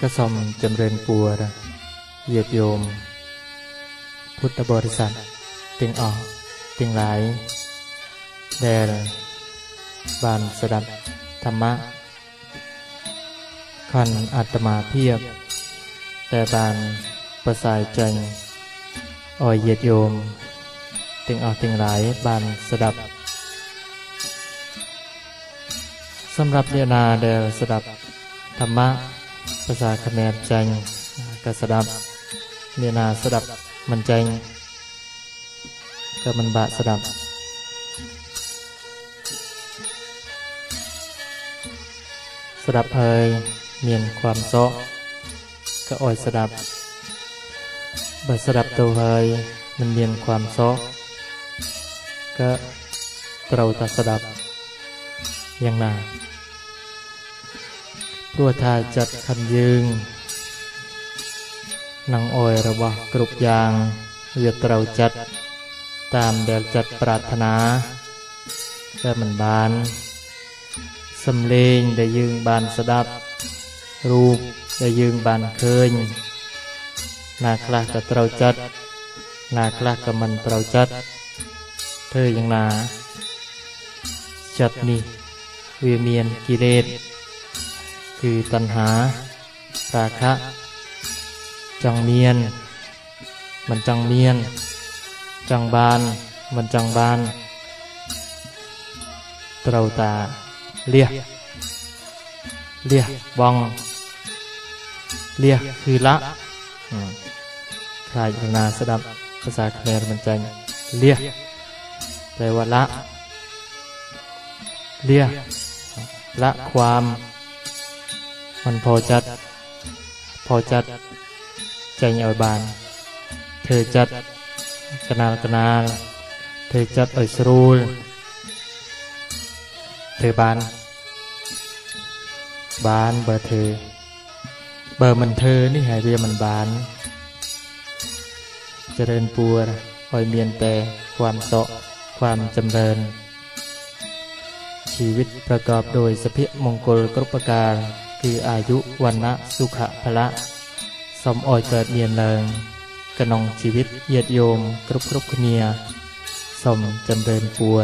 ก็สมจำเริญปัวรเหยียดโยม พุทธบริษัทติงออกติงหลาย แดลบานสดับธรรมะ คันอาตมาเพียบ แต่บานประสายจังอ่อยเหยียดโยมติงออกติงหลายบานสดับสำหรับเนนาเดลสดับธรรมะ ภาษาคแมรจังก็สดับเนนาสดับมันจังก็มันบะสดับสดับเฮยเมียนความโซะก็อ่อยสดับบัสดับตัวเฮยมันเมียนความโซะก็เตราตัสดับอย่างนา ព្រោះថាចិត្តខណ្ឌយើងនិងអយរបស់គ្រប់យ៉ាងវាត្រូវចិត្តតាមដែលចិត្តប្រាថ្នាតែមិនបានសំឡេងដែលយើងបានស្ដាប់រូបដែលយើងបានឃើញណាខ្លះក៏ត្រូវចិត្តណាខ្លះក៏មិនត្រូវចិត្តធ្វើយ៉ាងណាចិត្តនេះវាមានកិលេស คือตัณหา ราคะ จังเมียน มันจังเมียน จังบาน มันจังบานเตราตาเลียเลียบอง เลียคือละคลายพนาสดับภาษาคแมรมันจังเลียแปลว่าละเลียละความ มันพอจัด พอจัด ใจเอาบาน เธอจัดกนาลกนาลเธอจัดเอ่ยสรูล เธอบาน บานเบอร์เธอ เบอร์มันเธอนี่หายเรียมันบาน เจริญปัวคอยเมียนแต่ความเสาะความจำเริญ ชีวิตประกอบโดยสเพิมงคลกรุปการ คืออายุวันนะสุขะพละสมอ่อยเกิดเมียนเลิงกระนองชีวิตเยียดโยมกรุบกรุบเนียสมจำเริญปัว